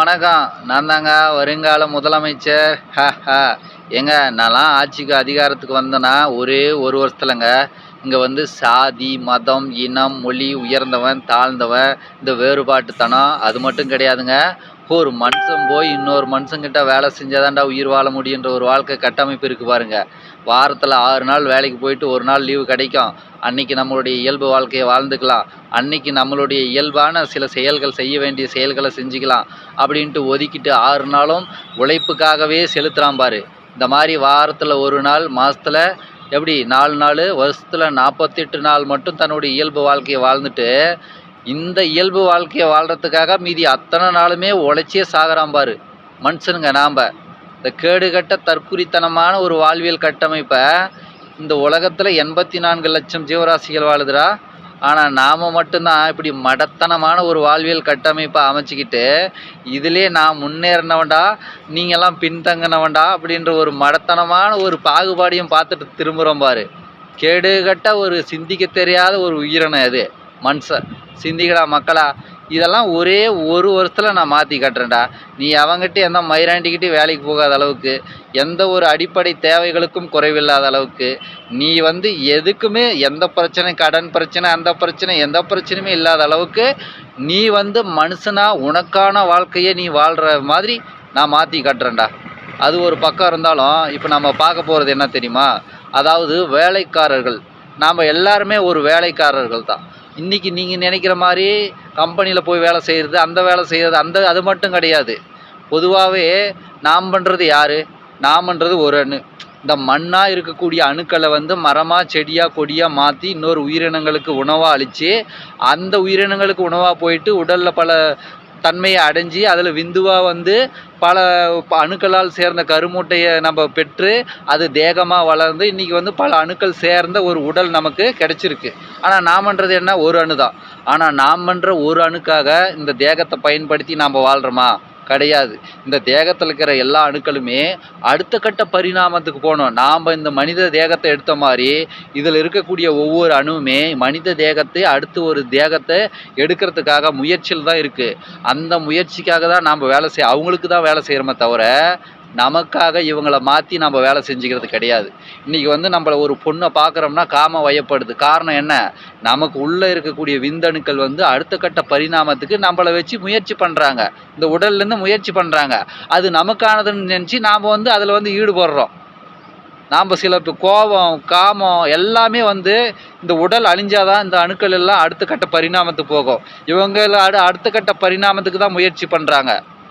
வணக்கம். நான் தாங்க வருங்கால முதலமைச்சர். ஹ ஹ. ஏங்க நான்லாம் ஆட்சிக்கு அதிகாரத்துக்கு வந்தேன்னா ஒரே ஒரு வருஷத்துலங்க. இங்கே வந்து சாதி மதம் இனம் மொழி உயர்ந்தவன் தாழ்ந்தவன் இந்த வேறுபாட்டுத்தனம் அது மட்டும் கிடையாதுங்க. ஒரு மனுஷன் போய் இன்னொரு மனுஷங்கிட்ட வேலை செஞ்சாதான்டா உயிர் வாழ முடியுன்ற ஒரு வாழ்க்கை கட்டமைப்பு இருக்குது பாருங்க. வாரத்தில் ஆறு நாள் வேலைக்கு போயிட்டு ஒரு நாள் லீவு கிடைக்கும். அன்னைக்கு நம்மளுடைய இயல்பு வாழ்க்கையை வாழ்ந்துக்கலாம். அன்னைக்கு நம்மளுடைய இயல்பான சில செயல்கள் செய்ய வேண்டிய செயல்களை செஞ்சுக்கலாம் அப்படின்ட்டு ஒதுக்கிட்டு ஆறு நாளும் உழைப்புக்காகவே செலுத்துகிறான் பாரு. இந்த மாதிரி வாரத்தில் ஒரு நாள் மாதத்தில் எப்படி நாலு நாள் வருஷத்தில் நாற்பத்தெட்டு நாள் மட்டும் தன்னுடைய இயல்பு வாழ்க்கையை வாழ்ந்துட்டு இந்த இயல்பு வாழ்க்கையை வாழ்கிறதுக்காக மீதி அத்தனை நாளுமே உழைச்சியே சாகுறான் பாரு. மனுஷனுங்க நாம் இந்த கேடுகட்ட தற்குறித்தனமான ஒரு வாழ்வியல் கட்டமைப்பை இந்த உலகத்தில் எண்பத்தி நான்கு லட்சம் ஜீவராசிகள் வாழுதுடா. ஆனால் நாம் மட்டும்தான் இப்படி மடத்தனமான ஒரு வாழ்வியல் கட்டமைப்பை அமைச்சிக்கிட்டு இதிலே நான் முன்னேறினவன்டா நீங்கள்லாம் பின்தங்கினவன்டா அப்படின்ற ஒரு மடத்தனமான ஒரு பாகுபாடையும் பார்த்துட்டு திரும்புகிறோம் பாரு. கேடுகட்ட ஒரு சிந்திக்க தெரியாத ஒரு உயிரினம் அது. மனுஷன் சிந்திக்கடா மக்களா. இதெல்லாம் ஒரே ஒரு வருஷத்தில் நான் மாற்றி காட்டுறேன்டா. நீ அவங்ககிட்ட எந்த மயிராண்டிக்கிட்டே வேலைக்கு போகாத அளவுக்கு எந்த ஒரு அடிப்படை தேவைகளுக்கும் குறைவில்லாத அளவுக்கு நீ வந்து எதுக்குமே எந்த பிரச்சனை கடன் பிரச்சனை அந்த பிரச்சனை எந்த பிரச்சனையுமே இல்லாத அளவுக்கு நீ வந்து மனுஷனா உனக்கான வாழ்க்கையை நீ வாழ்கிற மாதிரி நான் மாற்றி காட்டுறேன்டா. அது ஒரு பக்கம் இருந்தாலும் இப்போ நம்ம பார்க்க போகிறது என்ன தெரியுமா? அதாவது வேலைக்காரர்கள். நாம் எல்லாருமே ஒரு வேலைக்காரர்கள் தான் இன்றைக்கி நீங்கள் நினைக்கிற மாதிரி கம்பெனியில் போய் வேலை செய்கிறது அந்த வேலை செய்கிறது அந்த அது மட்டும் கிடையாது. பொதுவாகவே நாம் பண்ணுறது யார்? நாமன்றது ஒரு அணு இந்த மண்ணாக இருக்கக்கூடிய அணுக்களை வந்து மரமாக செடியாக கொடியாக மாற்றி இன்னொரு உயிரினங்களுக்கு உணவாக அழித்து அந்த உயிரினங்களுக்கு உணவாக போயிட்டு உடலில் பல தன்மையை அடைஞ்சு அதில் விந்துவாக வந்து பல ப- அணுக்களால் சேர்ந்த கருமூட்டையை நம்ம பெற்று அது தேகமாக வளர்ந்து இன்றைக்கி வந்து பல அணுக்கள் சேர்ந்த ஒரு உடல் நமக்கு கிடச்சிருக்கு. ஆனால் நாமன்றது என்ன? ஒரு அணு தான் ஆனால் நாம் பண்ணுற ஒரு அணுக்காக இந்த தேகத்தை பயன்படுத்தி நாம் வாழ்கிறோமா கிடையாது. இந்த தேகத்தில் இருக்கிற எல்லா அணுக்களுமே அடுத்த கட்ட பரிணாமத்துக்கு போகணும். நாம் இந்த மனித தேகத்தை எடுத்த மாதிரி இதில் இருக்கக்கூடிய ஒவ்வொரு அணுவுமே மனித தேகத்தை அடுத்து ஒரு தேகத்தை எடுக்கிறதுக்காக முயற்சியில் தான் இருக்குது அந்த முயற்சிக்காக தான் நாம் வேலை செய் அவங்களுக்கு தான் வேலை செய்கிறோமே தவிர நமக்காக இவங்கள மாற்றி நம்ம வேலை செஞ்சுக்கிறது கிடையாது. இன்றைக்கி வந்து நம்மள ஒரு பொண்ணை பார்க்குறோம்னா காம வயப்படுது. காரணம் என்ன? நமக்கு உள்ளே இருக்கக்கூடிய விந்தணுக்கள் வந்து அடுத்த கட்ட பரிணாமத்துக்கு நம்மளை வச்சு முயற்சி பண்ணுறாங்க இந்த உடல்லேருந்து முயற்சி பண்ணுறாங்க அது நமக்கானதுன்னு நினச்சி நாம் வந்து அதில் வந்து ஈடுபடுறோம். நாம் சில இப்போ கோபம் காமம் எல்லாமே வந்து இந்த உடல் அழிஞ்சாதான் இந்த அணுக்கள் எல்லாம் அடுத்த கட்ட பரிணாமத்துக்கு போகும். இவங்க அடு அடுத்த கட்ட பரிணாமத்துக்கு தான் முயற்சி பண்ணுறாங்க